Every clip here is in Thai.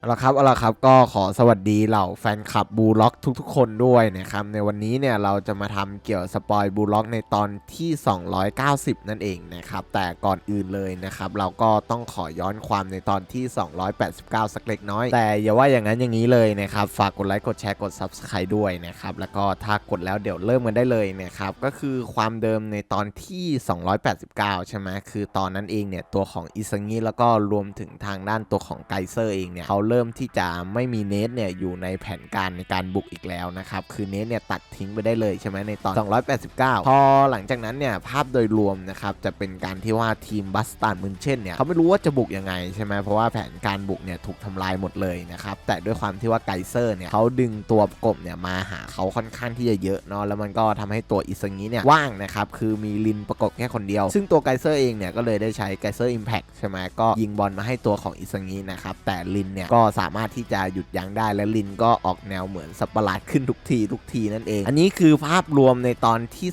เอาละครับเอาละครับก็ขอสวัสดีเหล่าแฟนคลับบูล็อกทุกๆ คนด้วยนะครับในวันนี้เนี่ยเราจะมาทำเกี่ยวสปอยบูล็อกในตอนที่ 290 นั่นเองนะครับแต่ก่อนอื่นเลยนะครับเราก็ต้องขอย้อนความในตอนที่ 289 สักเล็กน้อย แต่อย่าว่าอย่างนั้นอย่างนี้เลยนะครับฝากกดไลค์กดแชร์กด Subscribe ด้วยนะครับแล้วก็ถ้ากดแล้วเดี๋ยวเริ่มกันได้เลยนะครับก็คือความเดิมในตอนที่ 289 ใช่ไหมคือตอนนั้นเองเนี่ยตัวของอิซังิแล้วก็รวมถึงทางด้านตัวของไกเซอร์เองเนี่ยเขาเริ่มที่จะไม่มีเนทเนี่ยอยู่ในแผนการในการบุกอีกแล้วนะครับคือเนทเนี่ยตัดทิ้งไปได้เลยใช่ไหมในตอน 289 พอหลังจากนั้นเนี่ยภาพโดยรวมนะครับจะเป็นการที่ว่าทีมบัสตันมุนเช่นเนี่ยเขาไม่รู้ว่าจะบุกยังไงใช่ไหมเพราะว่าแผนการบุกเนี่ยถูกทำลายหมดเลยนะครับแต่ด้วยความที่ว่าไกเซอร์เนี่ยเขาดึงตัวประกบเนี่ยมาหาเขาค่อนข้างที่จะเยอะเนาะแล้วมันก็ทำให้ตัวอิซังิเนี่ยว่างนะครับคือมีลินประกบแค่คนเดียว ซึ่งตัวไกเซอร์เองเนี่ยก็เลยได้ใช้ไกเซอร์อิมแพคใช่ไหมก็ยิงบอลมาให้ตัวของอิซังินะครับแต่ลินเนี่ยก็สามารถที่จะหยุดยั้งได้และลินก็ออกแนวเหมือนสัตว์ประหลาดขึ้นทุกทีทุกทีนั่นเอง อันนี้คือภาพรวมในตอนที่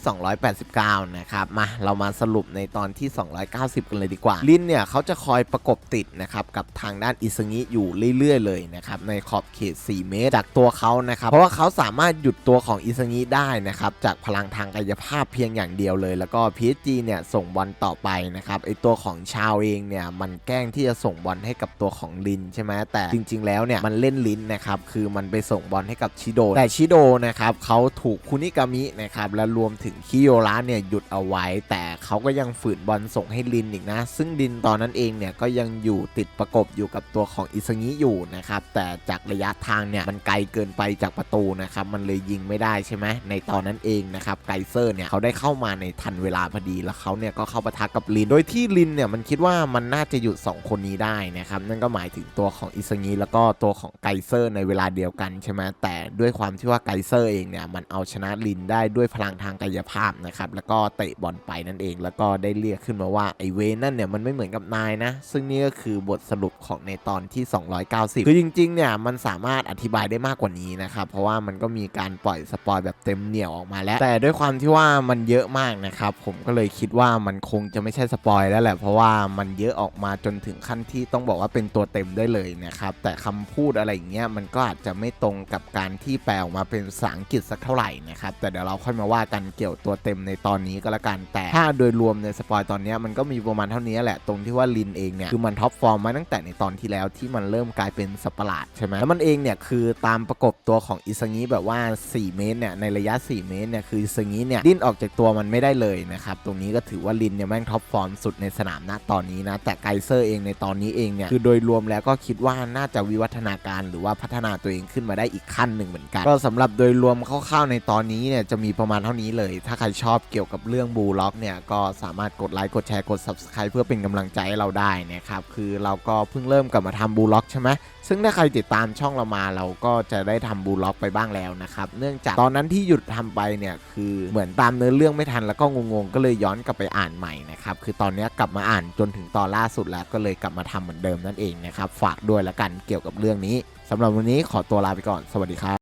289 นะครับ มาเรามาสรุปในตอนที่ 290 กันเลยดีกว่า ลินเนี่ยเขาจะคอยประกบติดนะครับกับทางด้านอิซงิอยู่เรื่อยๆ เลยนะครับในขอบเขต 4 เมตรจากตัวเขานะครับเพราะว่าเขาสามารถหยุดตัวของอิซงิได้นะครับจากพลังทางกายภาพเพียงอย่างเดียวเลย แล้วก็ PSG เนี่ยส่งบอลต่อไปนะครับไอตัวของชาวเองเนี่ยมันแกล้งที่จะส่งบอลให้กับตัวของลินใช่ไหมแต่ริง ๆ แล้วเนี่ยมันเล่นลิ้นนะครับคือมันไปส่งบอลให้กับชิโด แต่ชิโดนะครับเขาถูกคุนิกามินะครับและรวมถึงคิโยระเนี่ยหยุดเอาไว้ แต่เขาก็ยังฝืนบอลส่งให้ลินอีกนะ ซึ่งลินตอนนั้นเองเนี่ยก็ยังอยู่ติดประกบอยู่กับตัวของอิซงิอยู่นะครับแต่จากระยะทางเนี่ยมันไกลเกินไปจากประตูนะครับมันเลยยิงไม่ได้ใช่ไหมในตอนนั้นเองนะครับไกเซอร์เนี่ยเขาได้เข้ามาในทันเวลาพอดีแล้วเขาเนี่ยก็เข้าปะทะกับลิน โดยที่ลินเนี่ยมันคิดว่ามันน่าจะหยุด 2 คนนี้ได้นะครับนั่นก็หมายถึงตัวของอิซงิแล้วก็ตัวของไกเซอร์ในเวลาเดียวกันใช่ไหมแต่ด้วยความที่ว่าไกเซอร์เองเนี่ยมันเอาชนะลินได้ด้วยพลังทางกายภาพนะครับแล้วก็เตะบอลไปนั่นเอง แล้วก็ได้เรียกขึ้นมาว่าไอเวนั่นเนี่ยมันไม่เหมือนกับนายนะ ซึ่งนี่ก็คือบทสรุปของในตอนที่ 290 คือจริงๆเนี่ยมันสามารถอธิบายได้มากกว่านี้นะครับเพราะว่ามันก็มีการปล่อยสปอยแบบเต็มเหนี่ยวออกมาแล้ว แต่ด้วยความที่ว่ามันเยอะมากนะครับผมก็เลยคิดว่ามันคงจะไม่ใช่สปอยแล้วแหละเพราะว่ามันเยอะออกมาจนถึงขั้นที่ต้องบอกว่าเป็นตัวเต็มได้เลยนะครับแต่คำพูดอะไรอย่างเงี้ยมันก็อาจจะไม่ตรงกับการที่แปลออกมาเป็นภาษาอังกฤษสักเท่าไหร่นะครับแต่เดี๋ยวเราค่อยมาว่ากันเกี่ยวตัวเต็มในตอนนี้ก็แล้วกันแต่ถ้าโดยรวมในสปอยตอนนี้มันก็มีประมาณเท่านี้แหละตรงที่ว่าลินเองเนี่ยคือมันท็อปฟอร์มมาตั้งแต่ในตอนที่แล้วที่มันเริ่มกลายเป็นสัตว์ประหลาดใช่ไหมแล้วมันเองเนี่ยคือตามประกบตัวของอิซงิแบบว่า 4 เมตรเนี่ยในระยะ 4 เมตรเนี่ยคืออิซงิเนี่ยดิ้นออกจากตัวมันไม่ได้เลยนะครับตรงนี้ก็ถือว่าลินเนี่ยแม่งท็อปฟอร์มสุดในสนามณตอนนี้นะแต่ไกเซอร์เองในตอนนี้เองเนี่ยคือโดยรวมแล้วก็คิดว่าน่าจะวิวัฒนาการหรือว่าพัฒนาตัวเองขึ้นมาได้อีกขั้นหนึ่งเหมือนกัน ก็สำหรับโดยรวมคร่าวๆในตอนนี้เนี่ยจะมีประมาณเท่านี้เลย ถ้าใครชอบเกี่ยวกับเรื่องบูล็อกเนี่ยก็สามารถกดไลค์กดแชร์กด subscribe เพื่อเป็นกำลังใจให้เราได้นะครับคือเราก็เพิ่งเริ่มกลับมาทำบูล็อกใช่ไหม ซึ่งถ้าใครติดตามช่องเรามาเราก็จะได้ทำบูล็อกไปบ้างแล้วนะครับ เนื่องจากตอนนั้นที่หยุดทำไปเนี่ยคือเหมือนตามเนื้อเรื่องไม่ทันแล้วก็งงๆ ก็เลยย้อนกลับไปอ่านใหม่นะครับ คือตอนนี้กลับมาอ่านจนถึงตอนล่าสุดแล้วก็เลยกลับมาทำเหมือนเดิมนั่นเองนะครับ ฝากด้วยละกันเกี่ยวกับเรื่องนี้สำหรับวันนี้ขอตัวลาไปก่อน สวัสดีครับ